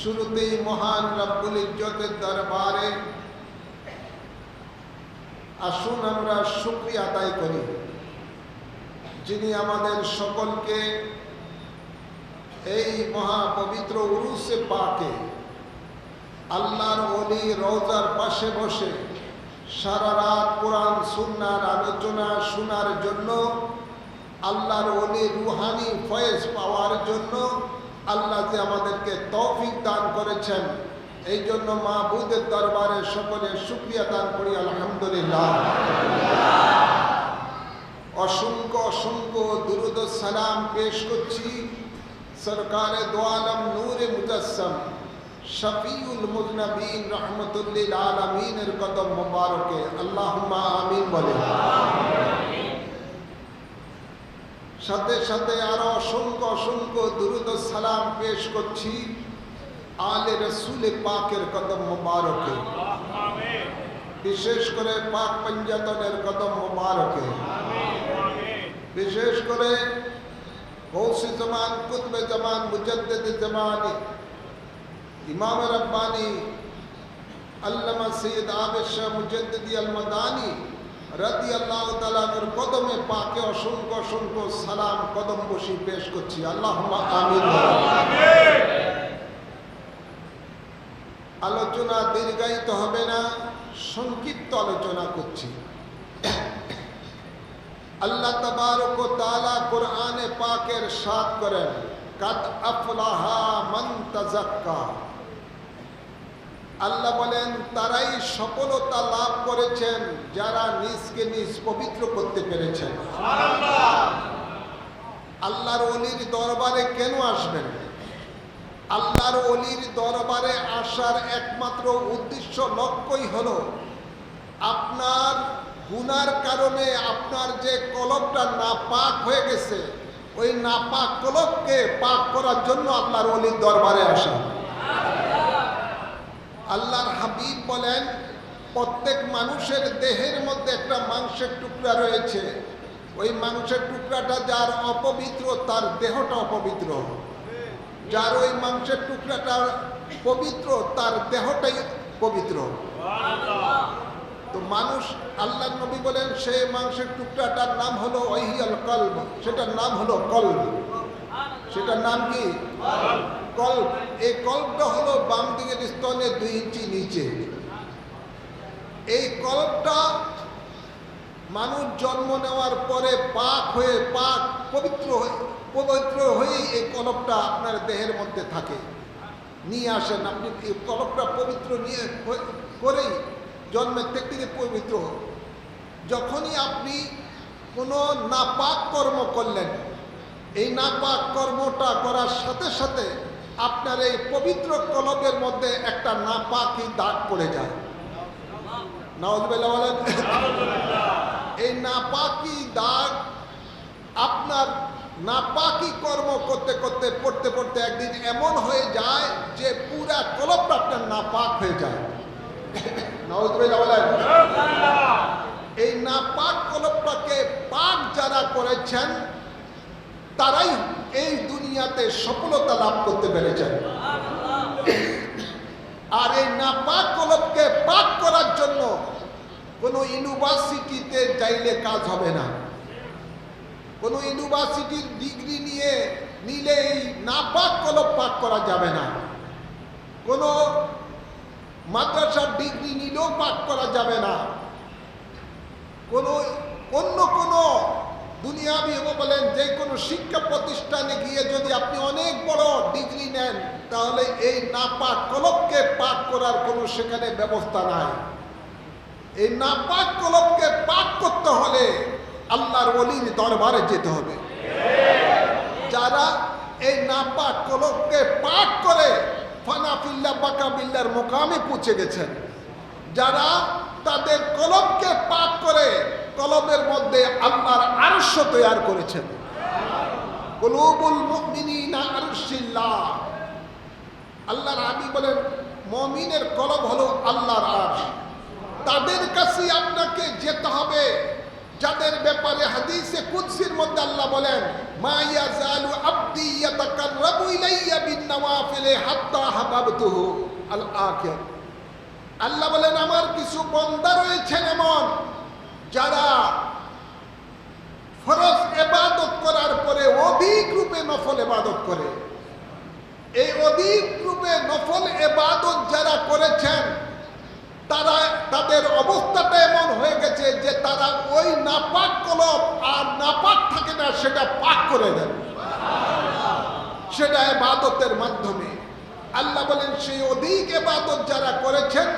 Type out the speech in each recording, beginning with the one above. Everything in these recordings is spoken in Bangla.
শুরুতেই মহান রব্বুল ইজ্জতের দরবারে আসুন আমরা শুক্রিয়া আদায় করি। যিনি আমাদের সকলকে এই মহাপবিত্র উরুসে পাকে আল্লাহর অলি রওজার পাশে বসে সারা রাত কোরআন, সুন্নার আলোচনা শোনার জন্য, আল্লাহর অলি রুহানি ফয়েজ পাওয়ার জন্য আল্লাহ যে আমাদেরকে তৌফিক দান করেছেন, এই জন্য মাহবুদের দরবারে সকলে শুক্রিয়া দান করি, আলহামদুলিল্লাহ। অসংখ্য অসংখ্য দুরুদ সালাম পেশ করছি সরকারে দোয়ালম নূরে মুজাসম শফিউল মুজনবিন রহমতুল্লিল আলমিনের কদম মুবারকে। আল্লাহ আমিন বলে। সাথে সাথে আরও অসংখ্য অসংখ্য দুরুদ সালাম পেশ করছি। আলে রসুল পাকের কদম মুবারকে। বিশেষ করে পাক পঞ্জাতনের কদম মুবারকে। বিশেষ করে গৌসি জমান, কুতবে জমান, মুজদ্দিদ জমানি, ইমাম রব্বানি, আল্লামা সৈয়দ আবেদ শাহ মুজদ্দিদি রাদি আল্লাহ তালামের কদমে পাকে অসংখ্য অসংখ্য সালাম কদম বসি পেশ করছি। আল্লাহ আলোচনা দীর্ঘায়িত হবে না, সংক্ষিপ্ত আলোচনা করছি। আল্লাহ তবারক ও তাআলা কোরআনে পাকের সাথ করেন, কাদ আফলাহা মান আল্লাহ বলেন, তারাই সফলতা লাভ করেছেন, যারা নিজকে নিজ পবিত্র করতে পেরেছেন। আল্লাহর অলির দরবারে কেন আসবেন? আল্লাহর অলির দরবারে আসার একমাত্র উদ্দেশ্য লক্ষ্যই হলো, আপনার গুনার কারণে আপনার যে কলবটা না পাক হয়ে গেছে, ওই না পাক কলবকে পাক করার জন্য আল্লাহর অলির দরবারে আসা। আল্লাহর হাবিব বলেন, প্রত্যেক মানুষের দেহের মধ্যে একটা মাংসের টুকরা রয়েছে। ওই মাংসের টুকরাটা যার অপবিত্র, তার দেহটা অপবিত্র। যার ওই মাংসের টুকরাটা পবিত্র, তার দেহটাই পবিত্র। তো মানুষ আল্লাহ নবী বলেন সেই মাংসের টুকরাটার নাম হলো ওহিয়াল কলব। সেটার নাম হলো কলব। সেটার নাম কি? কল্প। এই কল্পটা হলো বাম দিকের স্তনে দুই ইঞ্চি নিচে। এই কল্পটা মানুষ জন্ম নেওয়ার পরে পাক হয়ে, পাক পবিত্র হয়ে, পবিত্র হয়েই এই কলপটা আপনার দেহের মধ্যে থাকে। নিয়ে আসেন আপনি, এই কলপটা পবিত্র নিয়ে করেই জন্মের থেকে পবিত্র হোক যখনই আপনি কোনো নাপাক কর্ম করলেন এই নাপাক কর্মটা করার সাথে সাথে আপনার এই পবিত্র কলবের মধ্যে একটা নাপাকি দাগ পড়ে যায়। এই নাপাকি দাগ আপনার নাপাকি কর্ম করতে করতে, পড়তে পড়তে একদিন এমন হয়ে যায় যে পুরা কলবটা আপনার নাপাক হয়ে যায়। এই নাপাক কলবটাকে পাক যারা করেছেন তারাই এই দুনিয়াতে সফলতা লাভ করতে পেরেছেন। আর এই না পাক কলবকে পাক করার জন্য কোনো ইউনিভার্সিটিতে যাইলে কাজ হবে না। কোনো ইউনিভার্সিটির ডিগ্রি নিয়ে নিলে এই না পাক কলব পাক করা যাবে না। কোনো মাদ্রাসার ডিগ্রি নিলেও পাক করা যাবে না। কোনো অন্য কোনো দুনিয়াবি বলেন, যে কোনো শিক্ষা প্রতিষ্ঠানে গিয়ে যদি আপনি অনেক বড় ডিগ্রি নেন, তাহলে এই নাপাক কলবকে পাক করার কোনো সেখানে ব্যবস্থা নাই। এই নাপাক কলবকে পাক করতে হলে আল্লাহর অলির দরবারে যেতে হবে। যারা এই নাপাক কলবকে পাক করে ফানাফিল্লা বাকা বিল্লার মোকামে পৌঁছে গেছেন। যারা তাদের কলবকে পাক করে কলবের মধ্যে আল্লাহর আরশ তৈরি করেছেন। কলুবুল মুমিনিনা আরশিল্লাহ। আল্লাহর আবি বলেন, মমিনের কলব হলো আল্লাহর আরশ। তাদের কাছে আপনাকে যেতে হবে। যাদের ব্যাপারে হাদিসে কুদসির মধ্যে আল্লাহ বলেন, মা ইয়াজালু আবদি ইয়াতাকাররাবু ইলাইয়া বিন নওয়াফিলি হাত্তা হাবাবতুহু আল আখির আল্লাহ বলেন, আমার কিছু বন্দা রয়েছেন এমন যারা ফরজ এবাদত করার পরে অধিক রূপে নফল এবাদত করে, এই অধিক রূপে নফল এবাদত যারা করেছেন, তারা, তাদের অবস্থাটা এমন হয়ে গেছে যে তারা ওই নাপাক কলম আর নাপাক থাকে না, সেটা পাক করে দেন। সেটা এবাদতের মাধ্যমে। আল্লাহ বলেন, সেই অধিক এবাদত যারা করেছেন,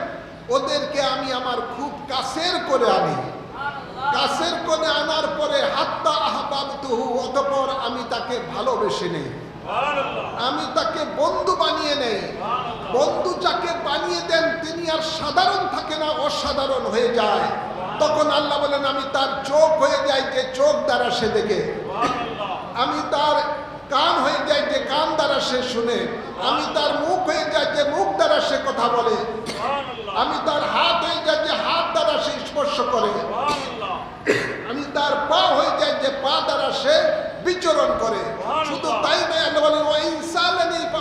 ওদেরকে আমি আমার খুব কাছের করে আনি। কাছের করে আনার পরে হাত্তা আহবাবতুহু অতঃপর আমি তাকে ভালোবেসে নেই। আমি তাকে বন্ধু বানিয়ে নেই। বন্ধু যাকে বানিয়ে দেন তিনি আর সাধারণ থাকে না অসাধারণ হয়ে যায়। তখন আল্লাহ বলেন আমি তার চোখ হয়ে যাই যে চোখ দ্বারা সে দেখে। আমি তার কান হয়ে যাই যে কান দ্বারা সে শুনে। আমি তার মুখ হয়ে যাই যে মুখ দ্বারা সে কথা বলে। আমি তার হাত হয়ে যাই যে হাত দ্বারা সে স্পর্শ করে। আমি তার পা হয়ে যাই যে পা দ্বারা সে বিচরণ করে। শুধু তাই নয় আল্লাহ বলেন ওই ইনসালানি পা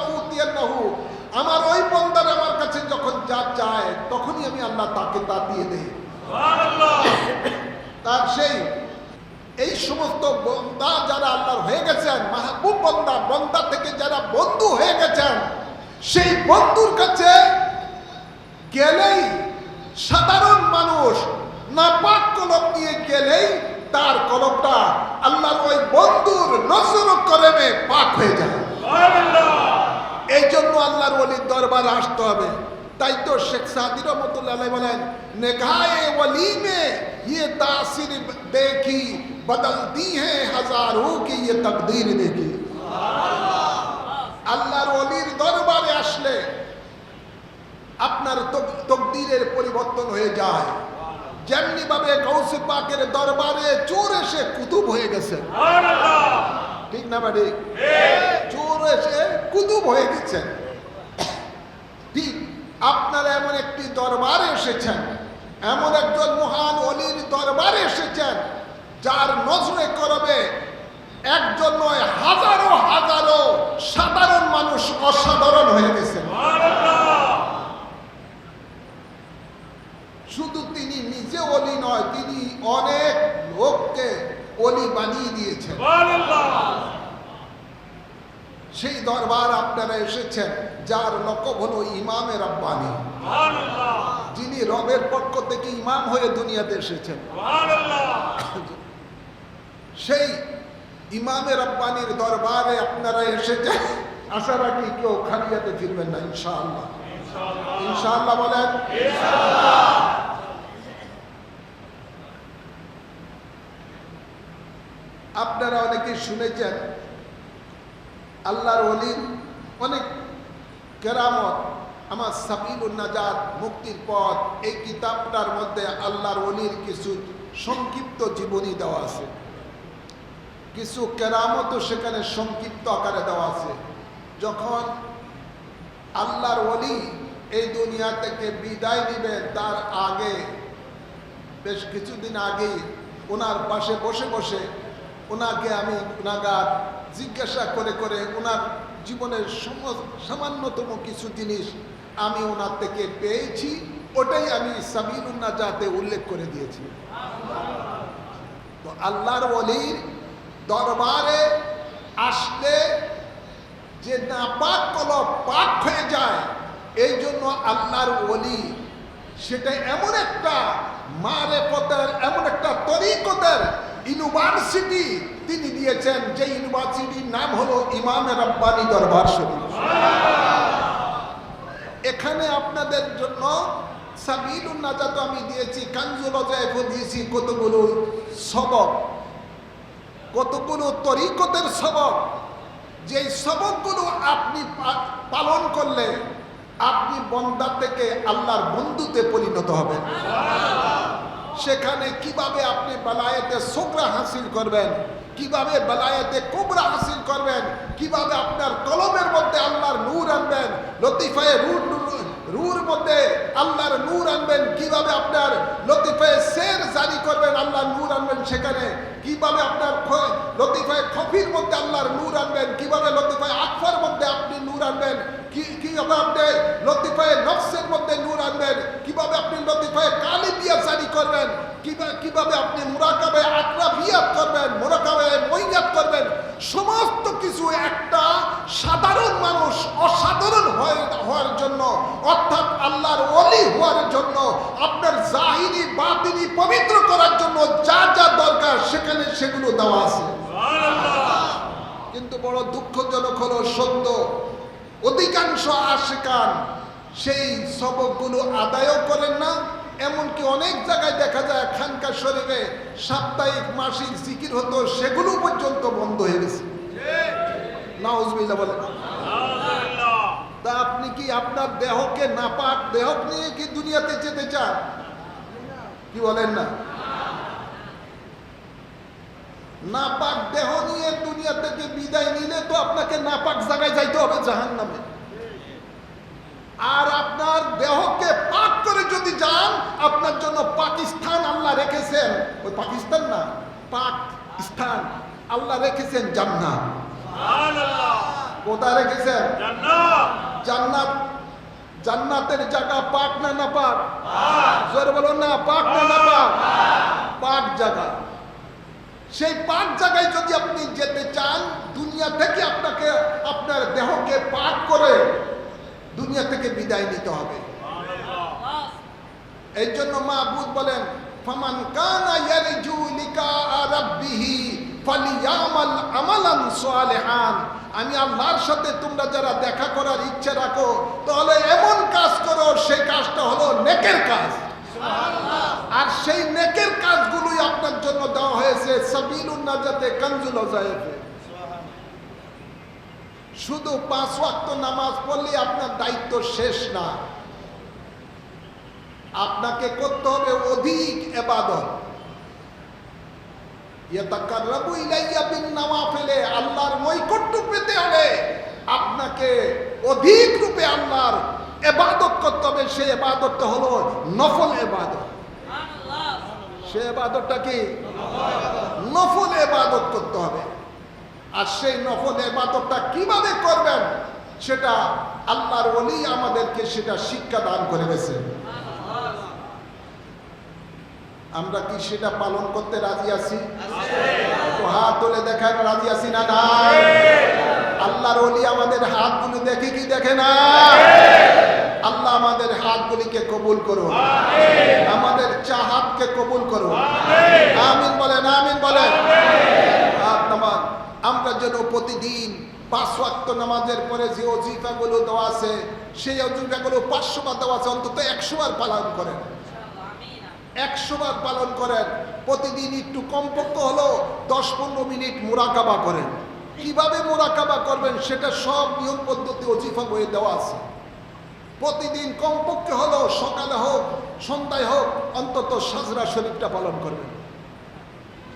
আমার ওই বন্দার আমার কাছে যখন যা চায় তখনই আমি আল্লাহ তাকে তা দিয়ে দেই। তার সেই এই সমস্ত বন্দা যারা আল্লাহর হয়ে গেছেন মাহবুব বন্দা বন্দা থেকে যারা বন্ধু হয়ে গেছেন সেই বন্ধুর কাছে গেলেই সাধারণ মানুষ নাপাক কলব নিয়ে গেলেই তার কলমটা আল্লাহর ওই বন্ধুর নজর করেমে পাক হয়ে যায়। এই জন্য আল্লাহর অলির দরবারে আসতে হবে। তাই তো শেখ সাদি রহমতুল্লাহ বলেন নেঘায়ে ওলি মে ইয়ে তাসির দেখি বদলতি হ্যাঁ হাজারো কি ইয়ে তকদির দেখি। আল্লাহর অলির দরবারে আসলে আপনার তকদিরের পরিবর্তন হয়ে যায়। যেমনি ভাবে গৌসে পাকের দরবারে চোর এসে কুতুব হয়ে গেছে। ঠিক না বাড়ি? চোর এসে কুতুব হয়ে গেছেন ঠিক আপনারা এমন একটি দরবারে এসেছেন এমন একজন মহান অলির দরবারে এসেছেন যার নজরে করবে একজন নয় হাজারো হাজারো সাধারণ মানুষ অসাধারণ হয়ে গেছেন শুধু তিনি নিজে অলি নয়, তিনি অনেক লোককে অলি বানিয়ে দিয়েছেন। সেই দরবার আপনারা এসেছেন, যার লকব হলো ইমামে রব্বানি। যিনি রবের পক্ষ থেকে ইমাম হয়ে দুনিয়াতে এসেছেন। সেই ইমামে রব্বানির দরবারে আপনারা এসেছেন। আশা রাখি কেউ খালিয়াতে ফিরবেন না, ইনশাআল্লাহ। ইনশাআল্লাহ বলেন? আপনারা অনেকে শুনেছেন, আল্লাহর অলির অনেক কেরামত, আমার সাবিলুন নাজাত মুক্তির পথ, এই কিতাবটার মধ্যে আল্লাহর অলির কিছু সংক্ষিপ্ত জীবনী দেওয়া আছে। কিছু কেরামতও সেখানে সংক্ষিপ্ত আকারে দেওয়া আছে। যখন আল্লাহর অলি এই দুনিয়া থেকে বিদায় নেবেন তার আগে, বেশ কিছুদিন আগেই, ওনার পাশে বসে বসে ওনাকে আমি ওনাগার জিজ্ঞাসা করে করে ওনার জীবনের সম- সামান্যতম কিছু জিনিস আমি ওনার থেকে পেয়েছি, ওটাই আমি সাবিরুন্না যাতে উল্লেখ করে দিয়েছি। তো আল্লাহর অলির দরবারে আসলে যে না পাক কলব পাক হয়ে যায়, এই জন্য আল্লাহর ওলি সেটা এমন একটা মারে পথের এমন একটা তরিকতের ইউনিভার্সিটি তিনি দিয়েছেন, যে ইউনিভার্সিটির নাম হলো ইমামে রব্বানি দরবার শরীফ। এখানে আপনাদের জন্য সাবিলুন নাজাত আমি দিয়েছি কাঞ্জুল দিয়েছি, কতগুলো সবক, কতগুলো তরিকতের সবক। যে সবকগুলো আপনি পালন করলে আপনি বন্দা থেকে আল্লাহর বন্ধুতে পরিণত হবেন। সেখানে কীভাবে আপনি বেলায়েতে সোকরা হাসিল করবেন? কীভাবে বালায়েতে কোবরা হাসিল করবেন? কীভাবে আপনার কলমের মধ্যে আল্লাহর নূর আনবেন? লতিফায় রুর রুর মধ্যে আল্লাহর নূর আনবেন, কীভাবে আপনার লতিফায় শের জারি করবেন, আল্লাহর নূর আনবেন সেখানে? কীভাবে আপনার লতিফায় খফির মধ্যে আল্লাহর নূর আনবেন? কীভাবে লতিফায় আকফার মধ্যে আপনি নূর আনবেন? কি কীভাবে আপনি লতিফায় নফসের মধ্যে নূর আনবেন? কীভাবে আপনি লতিফায় কালিবিয়া জারি করবেন? কীভাবে আপনি মুরাকাবে আক্রাবিয়াত করবেন? মুরাকাবে আল্লাহর অলি হওয়ার জন্য, আপনার জাহিরি বাতিনি পবিত্র করার জন্য যা যা দরকার সেখানে সেগুলো দেওয়া আছে। কিন্তু বড় দুঃখজনক হলো, সত্য, অধিকাংশ আশিকান সেই সবকগুলো আদায়ও করেন না, এমনকি অনেক জায়গায় দেখা যায় খানকা শরীরে সাপ্তাহিক, মাসিক জিকির হতো, সেগুলো পর্যন্ত বন্ধ হয়ে গেছে। নাউজবিল্লা বলে তা আপনি কি আপনার দেহকে নাপাক দেহ নিয়ে কি দুনিয়াতে যেতে চান? কি বলেন না? নাপাক দেহ নিয়ে দুনিয়া থেকে বিদায় নিলে তো আপনাকে নাপাক জায়গায় যাইতে হবে জাহান নামে আর আপনার দেহকে পাক করে যদি যান আপনার জন্য পাকিস্তান আল্লাহ রেখেছেন। ওই পাকিস্তান না পাক স্থান আল্লাহ রেখেছেন জান্নাত। কোথায় রেখেছেন? জান্নাত। জান্নাতের জায়গা পাক না না পাক? জোরে বলুন না, পাক না না পাক? পাক জায়গা। সেই পাক জায়গায় যদি আপনি যেতে চান, দুনিয়া থেকে আপনাকে, আপনার দেহকে পাক করে দুনিয়া থেকে বিদায় নিতে হবে। এই জন্য মাহবুদ বলেন, ফামান কানা ইয়ারজু লিকা রাব্বিহি ফালিয়ামাল আমালান সালিহান। আমি আল্লাহর সাথে তোমরা যারা দেখা করার ইচ্ছা রাখো তাহলে এমন কাজ করো সেই কাজটা হলো নেকের কাজ। আর সেই নেকের কাজগুলোই আপনার জন্য দেওয়া হয়েছে সাবিলুন নাজাতে কানজুল ওজায়েফে শুধু পাঁচ ওয়াক্ত নামাজ পড়লে আপনার দায়িত্ব শেষ না। আপনাকে করতে হবে অধিক এবাদত। ইলাইয়া বিন আল্লাহর পেতে আপনাকে আল্লাহর এবাদত করতে হবে। সেই এবাদতটা হলো এবাদত। সে এবাদতটা কি? এবাদত করতে হবে। আর সেই নফল এবাদতটা কীভাবে করবেন? সেটা আল্লাহর ওলি আমাদেরকে সেটা শিক্ষা দান করে গেছে। আমরা কি সেটা পালন করতে রাজি আছি? হাত তুলে দেখান, রাজি আছি না নাই? আল্লাহর ওলি আমাদের হাতগুলো দেখে কি দেখে না? আল্লাহ আমাদের হাতগুলিকে কবুল করো আমাদের চাহাতকে কবুল করো আমিন বলেন আমিন বলেন। হাত নামান, আমরা যেন প্রতিদিন পাঁচ ওয়াক্ত নামাজের পরে যে অজিফাগুলো দেওয়া আছে, সেই অজিফাগুলো পাঁচশো বার দেওয়া আছে, অন্তত একশো বার পালন করেন। একশো বার পালন করেন। প্রতিদিন একটু কমপক্ষ হলো দশ পনেরো মিনিট মোরাকাবা করেন। কীভাবে মোরাকাবা করবেন সেটা সব নিয়ম পদ্ধতি অজিফা বইয়ে দেওয়া আছে। প্রতিদিন কমপক্ষে হলো সকালে হোক, সন্ধ্যায় হোক, অন্তত সাজরা শরীফটা পালন করবেন।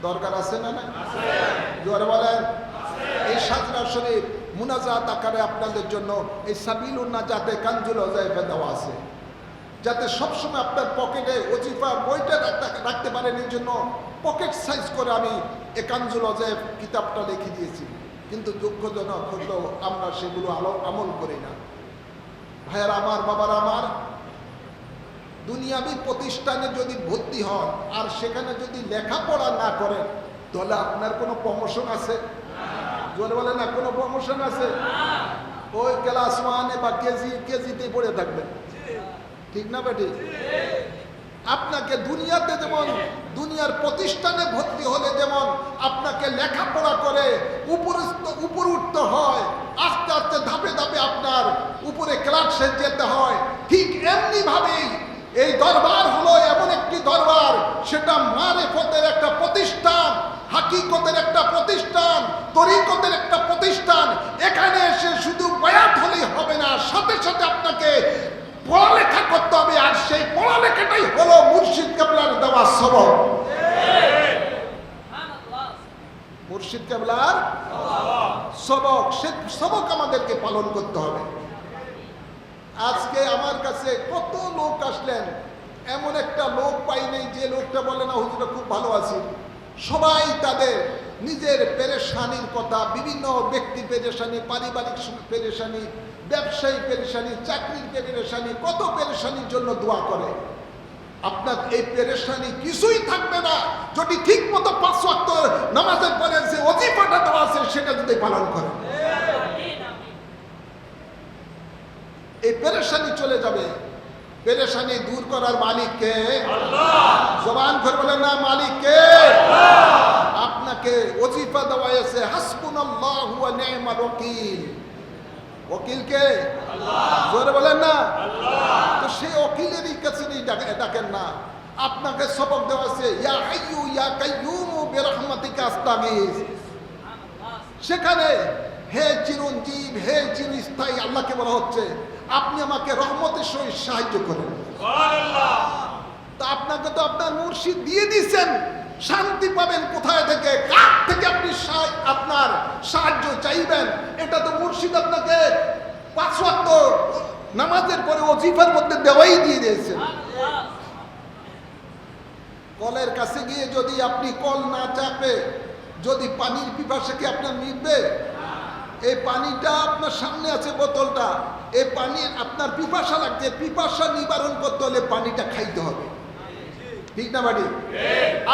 দরকার আছে না না জোরে বলেন। এই সাজরা শরীফ মুনাজাত আকারে আপনাদের জন্য এই সাবিলুন নাজাতে কাঞ্জুল অজাইফে দেওয়া আছে। যাতে সবসময় আপনার পকেটে ওজিফা বইটা রাখতে- রাখতে পারেন, এই জন্য পকেট সাইজ করে আমি একাঞ্জুল অজেব কিতাবটা লিখে দিয়েছি। কিন্তু দুঃখজনক হলেও আমরা সেগুলো আলো আমল করি না। ভাইয়ার আমার, বাবার আমার, দুনিয়াবি প্রতিষ্ঠানে যদি ভর্তি হন, আর সেখানে যদি লেখাপড়া না করেন, তাহলে আপনার কোনো প্রমোশন আছে? জোরে বলে না, কোনো প্রমোশন আছে? ওই ক্লাস ওয়ানে বা কেজি কেজিতে পড়ে থাকবেন। ঠিক না বেটি? আপনাকে দুনিয়াতে যেমন, দুনিয়ার প্রতিষ্ঠানে ভর্তি হলে যেমন আপনাকে লেখাপড়া করে উপরস্থ, উপর উঠতে হয়, আস্তে আস্তে ধাপে ধাপে আপনার উপরে ক্লাসে যেতে হয়, ঠিক এমনি ভাবেই এই দরবার হলো এমন একটি দরবার, সেটা মারে মারেফতের একটা প্রতিষ্ঠান, হাকিকতের একটা প্রতিষ্ঠান, তরিকতের একটা প্রতিষ্ঠান, এখানে এসে শুধু বয়াত হলেই হবে না, সাথে সাথে আপনাকে পড়ালেখা করতে হবে, আর সেই পড়ালেখাটাই হলো মুর্শিদ কাবলার দেওয়া সবক মুর্শিদ কাবলার সবক, সে সবক আমাদেরকে পালন করতে হবে। আজকে আমার কাছে কত লোক আসলেন, এমন একটা লোক পাই নাই, যে লোকটা বলে, না, হুজুরা, খুব ভালো আছি। সবাই তাদের নিজের পেরেশানির কথা বিভিন্ন ব্যক্তি পেরেশানি পারিবারিক পেরেশানি ব্যবসায়ী পেরেশানি চাকরির পেরেশানি কত পেরেশানির জন্য দোয়া করে। আপনার এই পেরেশানি কিছুই থাকবে না। যদি ঠিক মতো পাঁচ ওয়াক্ত নামাজের পরে যে অজিফাটা দেওয়া আছে সেটা যদি পালন করে এই পেরেশানি চলে যাবে। পেরেশানি দূর করার মালিককে জবান করে বলেন না মালিককে আপনাকে ওজিফা দেওয়া হয়েছে হাসবুন আল্লাহ হুয়া নি'মাল ওয়াকিল ওকিলকে জোরে বলেন না? তো সেই ওকিলেরই কাছে ডাকেন না। আপনাকে সবক দেওয়া আছে ইয়া হাইয়ু ইয়া কাইয়ুমু বিরহমাতিকা আস্তাগিস। সেখানে হে চিরঞ্জীব হে চিরস্থায়ী আল্লাহকে বলা হচ্ছে আপনি আমাকে রহমতের সহিত সাহায্য করেন। তা আপনাকে তো আপনার মুর্শিদ দিয়ে দিয়েছেন। শান্তি পাবেন কোথায় থেকে? কার থেকে আপনি আপনার সাহায্য চাইবেন? এটা তো মুর্শিদ আপনাকে পাঁচ নামাজের পরে ওজিফার মধ্যে দেওয়াই দিয়ে দিয়েছেন কলের কাছে গিয়ে যদি আপনি কল না চাপে, যদি পানির পিপাসা কি আপনার মিটবে? এই পানিটা আপনার সামনে আছে বোতলটা। এই পানি আপনার পিপাসা লাগছে। পিপাসা নিবারণ করতে হলে পানিটা খাইতে হবে। ঠিক না বাড়ি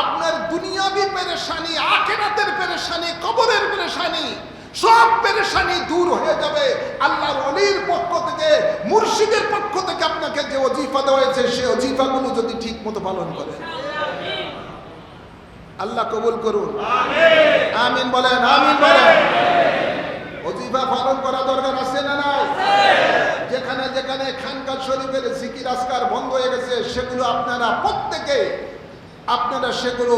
আপনার দুনিয়াবি পেরেশানি, আখেরাতের পেরেশানি, কবরের পেরেশানি, সব পেরেশানি দূর হয়ে যাবে। আল্লাহর অলির পক্ষ থেকে, মুর্শিদের পক্ষ থেকে আপনাকে যে অজিফা দেওয়া হয়েছে সেই অজিফাগুলো যদি ঠিক মতো পালন করে। আল্লাহ কবুল করুন। আমিন বলেন আমিন বলেন। অজিফা পালন করা দরকার আছে না নাই? যেখানে যেখানে খানকা শরীফের জিকির আসকার বন্ধ হয়ে গেছে, সেগুলো আপনারা প্রত্যেকে, আপনারা সেগুলো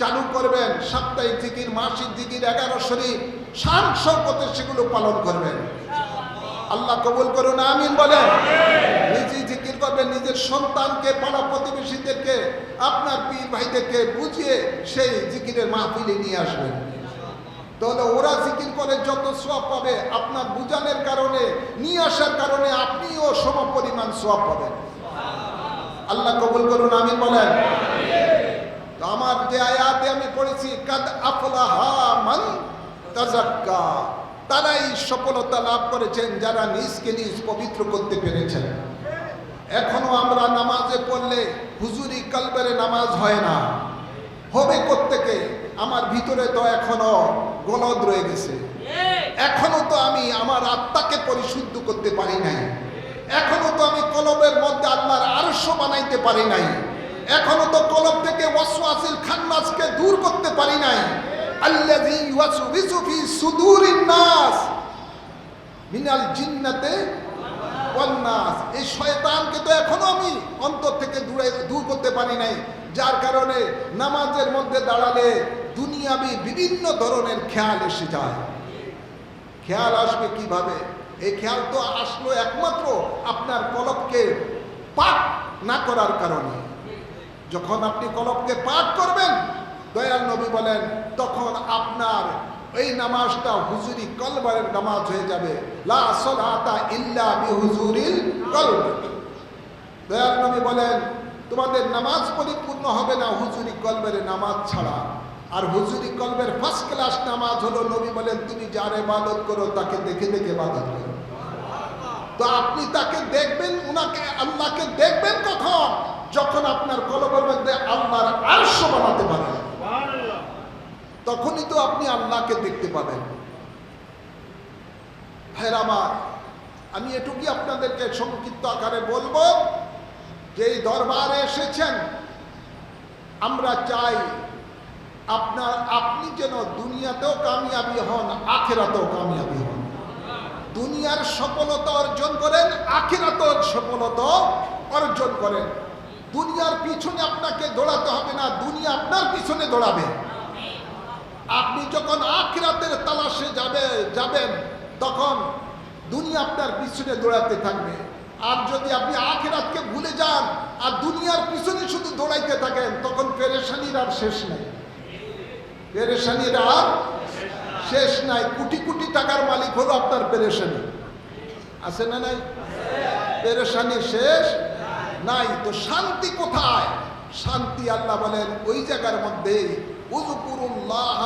চালু করবেন। সাপ্তাহিক জিকির, মাসিক জিকির, এগারো শরীফ শান শৌকতে সেগুলো পালন করবেন। আল্লাহ কবুল করুন, আমিন বলেন। নিজে জিকির করবেন, নিজের সন্তানকে, পাড়া প্রতিবেশীদেরকে, আপনার পীর ভাইদেরকে বুঝিয়ে সেই জিকিরের মাহফিলে নিয়ে আসবেন। তাহলে ওরা জিকির করে, যত সোয়াব পাবে, আপনার বুঝানোর কারণে, নিয়ে আসার কারণে আপনিও সম পরিমাণ সোয়াব পাবেন। আল্লাহ কবুল করুন আমি বলেন। তো আমার যে আয়াতে আমি পড়েছি, কাদ আফলাহা মান তাজাক্কা তারাই সফলতা লাভ করেছেন, যারা নিজকে নিজ পবিত্র করতে পেরেছেন। এখনও আমরা নামাজে পড়লে হুজুরি কালবেরে নামাজ হয় না। হবে কোত্থেকে? আমার ভিতরে তো এখনও গলদ রয়ে গেছে। এখনও তো আমি আমার আত্মাকে পরিশুদ্ধ করতে পারি নাই। এখনও তো আমি কলবের মধ্যে আল্লাহর আরস্য বানাইতে পারি নাই। এখনও তো কলব থেকে ওয়াসওয়াসিল খান্নাসকে দূর করতে পারি নাই। আল্লাযী ইউওয়াসওয়িসু ফি সুদুরিন নাস, মিনাল জিন্নাতে ওয়ান নাস। এই শয়তানকে তো এখনও আমি অন্তর থেকে দূরে, দূর করতে পারি নাই। যার কারণে নামাজের মধ্যে দাঁড়ালে দুনিয়াবি বিভিন্ন ধরনের খেয়াল এসে যায়। খেয়াল আসবে কীভাবে? এই খেয়াল তো আসলো একমাত্র আপনার কলবকে পাঠ না করার কারণে। যখন আপনি কলবকে পাঠ করবেন, দয়াল নবী বলেন, তখন আপনার এই নামাজটা হুজুরি কলবারের নামাজ হয়ে যাবে। লা ইল্লা দয়াল নবী বলেন, তোমাদের নামাজ পরিপূর্ণ হবে না হুজুরি কলবের নামাজ ছাড়া। আর হুজুরি কলবের ফার্স্ট ক্লাস নামাজ হলো নবী বলেন, তুমি যার ইবাদত করো, তাকে দেখে দেখে ইবাদত করো। তো আপনি তাকে দেখবেন, উনাকে আল্লাহকে দেখবেন কখন? যখন আপনার কলবের মধ্যে আল্লাহর আরশ বানাতে পারেন তখনই তো আপনি আল্লাহকে দেখতে পাবেন। ভাইরা আমার, আমি এটুকুই আপনাদেরকে সংক্ষিপ্ত আকারে বলব যে এই দরবারে এসেছেন, আমরা চাই আপনার আপনি যেন দুনিয়াতেও কামিয়াবি হন, আখেরাতেও কামিয়াবি হন। দুনিয়ার সফলতা অর্জন করেন আখেরাতের সফলতা অর্জন করেন। দুনিয়ার পিছনে আপনাকে দৌড়াতে হবে না, দুনিয়া আপনার পিছনে দৌড়াবে। আপনি যখন আখিরাতের তালাশে যাবে, যাবেন, তখন দুনিয়া আপনার পিছনে দৌড়াতে থাকবে। আর যদি আপনি আখেরাতকে ভুলে যান, আর দুনিয়ার পিছনে শুধু দৌড়াইতে থাকেন, তখন পেরেশানির আর শেষ নাই। পেরেশানির শেষ নাই। কোটি কোটি টাকার মালিক হলো আপনার পেরেশানি। আছে না নাই? পেরেশানি শেষ নাই। তো শান্তি কোথায়? শান্তি আল্লাহ বলেন, ওই জায়গার মধ্যে, উযকুরুল্লাহ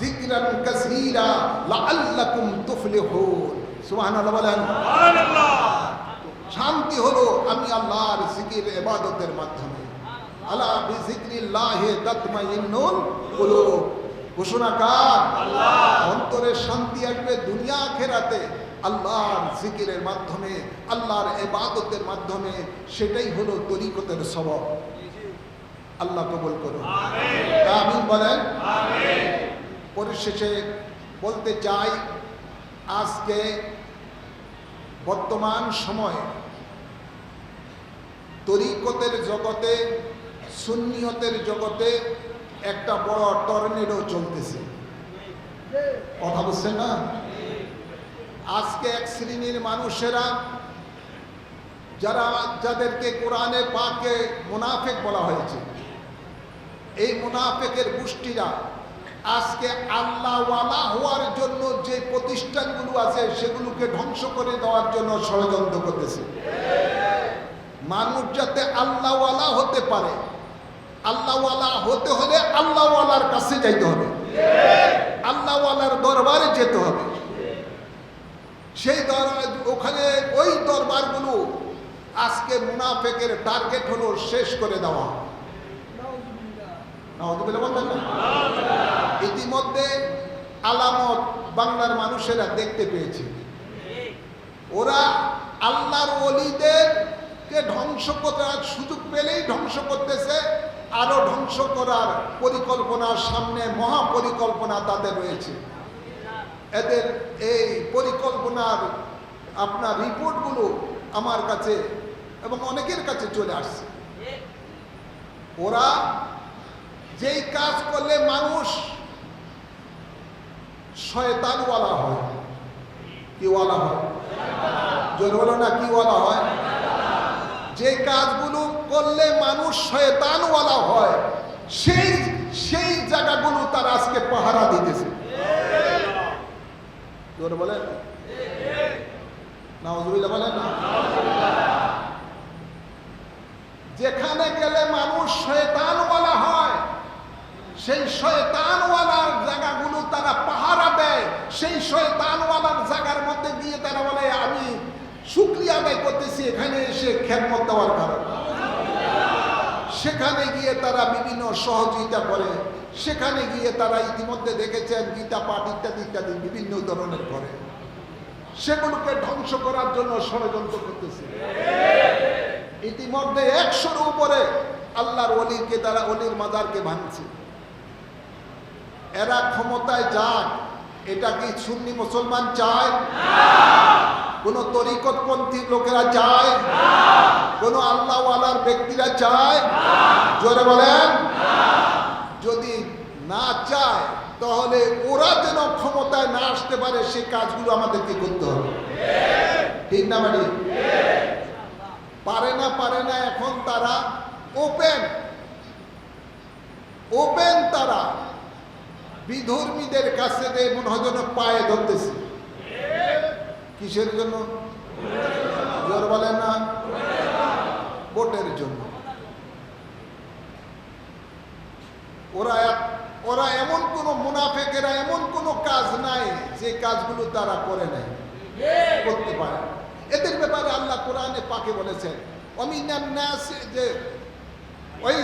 যিকরান কাসীরা লাআল্লাকুম তুফলিহুন। সুবহানাল্লাহ বলেন। শান্তি হলো আমি আল্লাহর জিকির, ইবাদতের মাধ্যমে। আলা বিজিক্রিল্লাহি তাতমাইন্নুল কুলুব। ঘোষণা কার? অন্তরে শান্তি আসবে দুনিয়া আখেরাতে। আল্লাহর জিকিরের মাধ্যমে আল্লাহর এবাদতের মাধ্যমে সেটাই হলো তরিকতের সবব আল্লাহ কবুল করুন। বলেন? পরিশেষে বলতে চাই আজকে বর্তমান সময়ে তরিকতের জগতে সুন্নিয়তের জগতে একটা বড় টর্নেডো চলতেছে। কথা বুঝছেন না? আজকে এক শ্রেণির মানুষেরা, যারা যাদেরকে কোরআনে পাকে মুনাফেক বলা হয়েছে, এই মুনাফেকের গোষ্ঠীরা আজকে আল্লাহওয়ালা হওয়ার জন্য যে প্রতিষ্ঠানগুলো আছে, সেগুলোকে ধ্বংস করে দেওয়ার জন্য ষড়যন্ত্র করতেছে। মানুষ যাতে আল্লাহওয়ালা হতে পারে আল্লাহওয়ালা হতে হলে আল্লাহওয়ালার কাছে যাইতে হবে। আল্লাহওয়ালার দরবারে যেতে হবে। সেই দরবার ওখানে ওই দরবারগুলো আজকে মুনাফেকের টার্গেট হলো শেষ করে দেওয়া। ইতিমধ্যে আলামত বাংলার মানুষেরা দেখতে পেয়েছে। ওরা আল্লাহর অলিদেরকে ধ্বংস করার সুযোগ পেলেই ধ্বংস করতেছে। আরও ধ্বংস করার পরিকল্পনার সামনে মহা পরিকল্পনা তাদের রয়েছে। এদের এই পরিকল্পনার আপনার রিপোর্টগুলো আমার কাছে এবং অনেকের কাছে চলে আসছে। ওরা যেই কাজ করলে মানুষ শয়তানওয়ালা হয়। কিওয়ালা হয়? জোর বলো না, কিওয়ালা হয়? যে কাজগুলো করলে মানুষ শয়তানওয়ালা হয়। সেই সেই জায়গাগুলো তারা আজকে পাহারা দিতেছে। বলেন। যেখানে গেলে মানুষ শয়তানওয়ালা হয়, সেই শয়তানওয়ালার জায়গাগুলো তারা পাহারা দেয়। সেই শয়তানওয়ালার জায়গার মধ্যে দিয়ে তারা বলে, আমি শুক্রিয়া আদায় করতেছি এখানে এসে খেদমত দেওয়ার কারণে। সেখানে গিয়ে তারা বিভিন্ন সহযোগিতা করে। সেখানে গিয়ে তারা ইতিমধ্যে দেখেছেন গীতা পাঠ ইত্যাদি ইত্যাদি বিভিন্ন ধরনের করে সেগুলোকে ধ্বংস করার জন্য ষড়যন্ত্র করতেছে। ইতিমধ্যে একশোর উপরে আল্লাহর অলিকে তারা অলির মাজারকে ভাঙছে। এরা ক্ষমতায় যাক, এটা কি সুন্নি মুসলমান চায়? কোন তরিকতপন্থী লোকেরা চায় কোন আল্লাহওয়ালার ব্যক্তিরা চায় জোরে বলেন। যদি না চায় তাহলে ওরা যেন ক্ষমতায় না আসতে পারে সেই কাজগুলো আমাদেরকে করতে হবে। ঠিক না মানে পারে না পারে না, এখন তারা ওপেন ওপেন তারা। বিধর্মীদের কাছে মনে হয় যেন পায়ে ধরতেছে। কিসের জন্য? জোর বলে না। ভোটের জন্য। ওরা ওরা এমন কোন মুনাফেকেরা, এমন কোন কাজ নাই যে কাজগুলো তারা করে নাই। করতে পারে। এদের ব্যাপারে আল্লাহ কোরআনে পাকে বলেছেন, অমিনান নাস যে ওই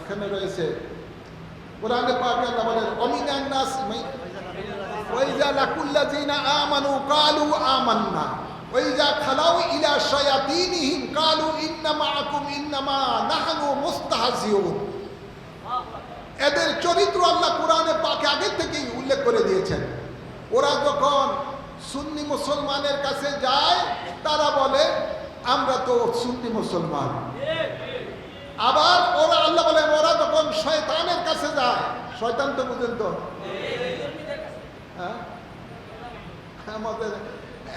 এখানে রয়েছে। কোরআনে পাকে আল্লাহ বলেন, অমিনান নাস ওইজা আমানু কালু ওইজা ইলা কালু ইন্নামা এদের চরিত্র আল্লাহ কোরআনে পাকে আগে থেকেই উল্লেখ করে দিয়েছেন। ওরা যখন সুন্নি মুসলমানের কাছে যায়, তারা বলে, আমরা তো সুন্নি মুসলমান। আবার ওরা আল্লাহ বলেন ওরা যখন শয়তানের কাছে যায়, শয়তান তো বুঝেন তো? হ্যাঁ? আমাদের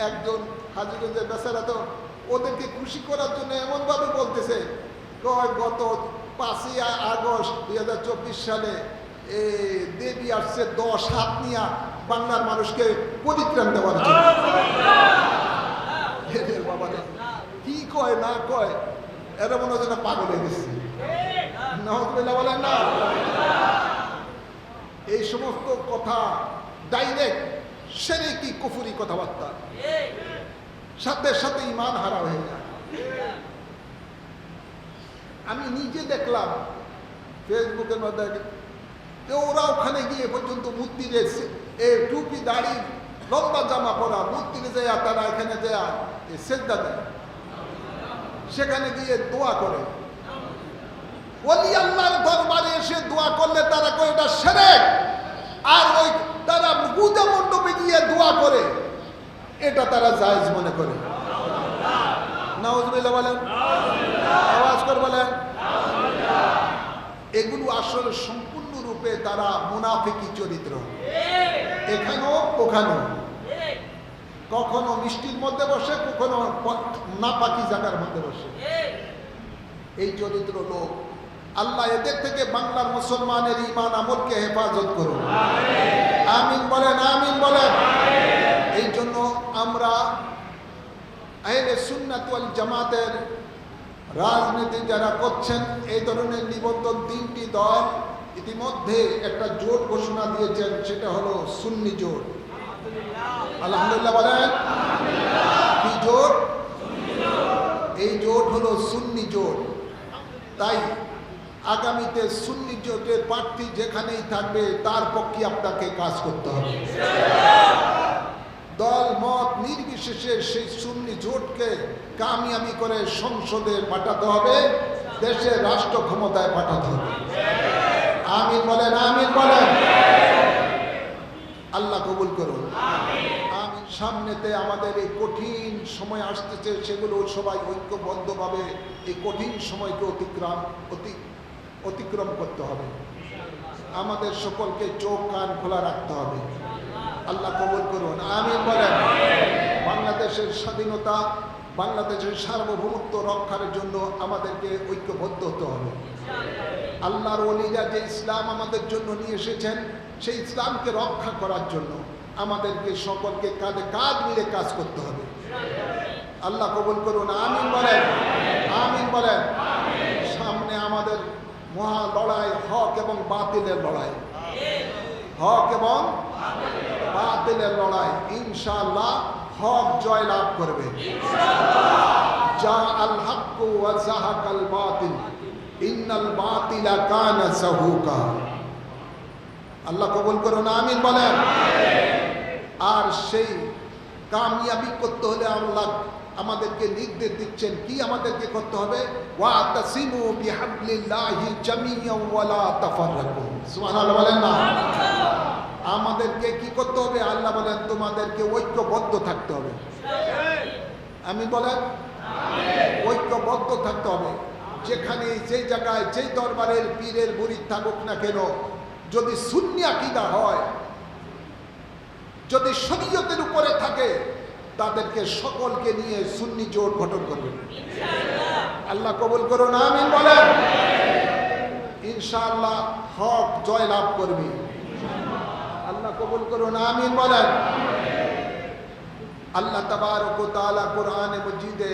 একজন হাজিগঞ্জের বেচারা তো ওদেরকে খুশি করার জন্য এমনভাবে বলতেছে, কয় গত পাঁচই আগস্ট দুই হাজার চব্বিশ সালে দেবী আসছে দশ হাত নিয়া বাংলার মানুষকে পরিত্রাণ দেওয়ার বাবা কি কয়, না কয়, এরা মনে হয় পাগল হয়ে গেছে। নাহমদুল্লাহ বলেন না। এই সমস্ত কথা ডাইরেক্ট সেরে কি কুফুরি কথাবার্তা? সাথে সাথে ইমান হারা হয়ে যায়। আমি নিজে দেখলাম ফেসবুকের মধ্যে যে ওরা ওখানে গিয়ে পর্যন্ত মূর্তি রেছে এ টুপি দাড়ি লম্বা জামা পরা মূর্তি যায় তারা এখানে যায় সেজদা দেয়। সেখানে গিয়ে দোয়া করে। ওলি আল্লাহর দরবারে এসে দোয়া করলে তারা কয় এটা সেরেক। আর ওই তারা পূজা মণ্ডপে গিয়ে দোয়া করে। এটা তারা জায়েজ মনে করে। নাউজুবিল্লাহ বলেন। আওয়াজ করে বলেন। এগুলো আসলে সম্পূর্ণরূপে তারা মুনাফিকি চরিত্র। এখানেও, ওখানেও। কখনো মিষ্টির মধ্যে বসে, কখনো নাপাকি জায়গার মধ্যে বসে। এই চরিত্র লোক আল্লাহ এদের থেকে বাংলার মুসলমানের ইমান আমলকে হেফাজত করুন। আমিন বলেন আমিন বলেন। এই জন্য আমরা আহলে সুন্নাত ওয়াল জামাতের রাজনীতি যারা করছেন, এই ধরনের নিবন্ধন তিনটি দল ইতিমধ্যে একটা জোট ঘোষণা দিয়েছেন, সেটা হলো সুন্নি জোট। আলহামদুলিল্লাহ বলেন। কি জোট? এই জোট হলো সুন্নি জোট। তাই আগামীতে সুন্নি জোটের প্রার্থী যেখানেই থাকবে, তার পক্ষে আপনাকে কাজ করতে হবে। দল, মত নির্বিশেষে সেই সুন্নি জোটকে কামিয়াবি করে সংসদে পাঠাতে হবে, দেশে রাষ্ট্র ক্ষমতায় পাঠাতে হবে। আমিন বলেন আমিন বলেন। আল্লাহ কবুল করুন। আমিন। সামনেতে আমাদের এই কঠিন সময় আসতেছে, সেগুলো সবাই ঐক্যবদ্ধভাবে এই কঠিন সময়কে অতিক্রম, অতি অতিক্রম করতে হবে। আমাদের সকলকে চোখ, কান খোলা রাখতে হবে। আল্লাহ কবুল করুন। আমিন বলেন। বাংলাদেশের স্বাধীনতা, বাংলাদেশের সার্বভৌমত্ব রক্ষার জন্য আমাদেরকে ঐক্যবদ্ধ হতে হবে। আল্লাহর ওলিরা যে ইসলাম আমাদের জন্য নিয়ে এসেছেন, সেই ইসলামকে রক্ষা করার জন্য আমাদেরকে সকলকে কাঁধে কাঁধ মিলে কাজ করতে হবে। আল্লাহ কবুল করুন। আমিন বলেন। আমিন বলেন। মহা লড়াই হক এবং বাতিলের লড়াই। হক এবং বাতিলের লড়াই। ইনশাআল্লাহ হক জয় লাভ করবে। যা আল হক জাহাকাল বাতিল। ইন্নাল বাতিলা কানা সাহুকা। আল্লাহ কবুল করুন, আমিন বলেন। আর সেই কামিয়াবি করতে হলে আল্লাহ আমাদেরকে নির্দেশ দিচ্ছেন কি আমাদেরকে করতে হবে? বলেন না। আমাদেরকে কি করতে হবে? আল্লাহ বলেন তোমাদেরকে ঐক্যবদ্ধ থাকতে হবে। আমি বলেন ঐক্যবদ্ধ থাকতে হবে। যেখানে যেই জায়গায় যেই দরবারের পীরের বুড়ি থাকুক না কেন যদি শূন্য আকিদা হয় যদি শরীয়তের উপরে থাকে তাদেরকে সকলকে নিয়ে সুন্নি জোট গঠন করবেন আল্লাহ কবুল করুন, আমিন বলেন। ইনশাআল্লাহ হক জয় লাভ করবে। আল্লাহ কবুল করুন, আমিন বলেন। আল্লাহ তাবারক তাআলা কোরআনে মজিদে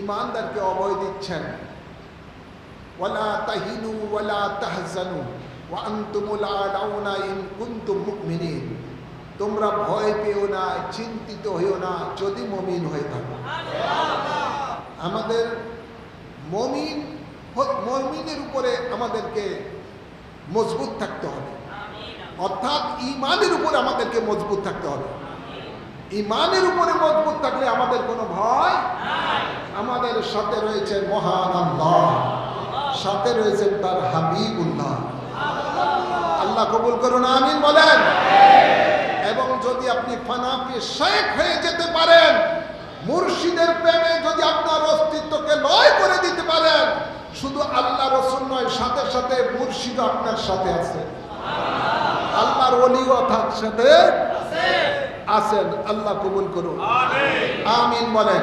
ইমানদারকে অভয় দিচ্ছেন। ওয়ালা তাহিনু ওয়ালা তাহজানু ওয়া আনতুমুল আলাউনা ইন কুনতুম মুমিনিন। তোমরা ভয় পেও না, চিন্তিত হইও না, যদি মমিন হয়ে থাকো। আমাদের মমিন মমিনের উপরে আমাদেরকে মজবুত থাকতে হবে। অর্থাৎ ইমানের উপরে আমাদেরকে মজবুত থাকতে হবে। ইমানের উপরে মজবুত থাকলে আমাদের কোনো ভয় আমাদের সাথে রয়েছে মহান আল্লাহ। সাথে রয়েছেন তার হাবিবুল্লাহ। আল্লাহ কবুল করুন, আমিন বলেন। আপনি ফানাফি শেখ হয়ে যেতে পারেন। মুর্শিদের প্রেমে যদি আপনার অস্তিত্বকে লয় করে দিতে পারেন শুধু আল্লাহ রসুল নয় সাথে সাথে মুর্শিদ আপনার সাথে আছে। আল্লাহর অলিও তার সাথে আছেন। আল্লাহ কবুল করুন। আমিন বলেন।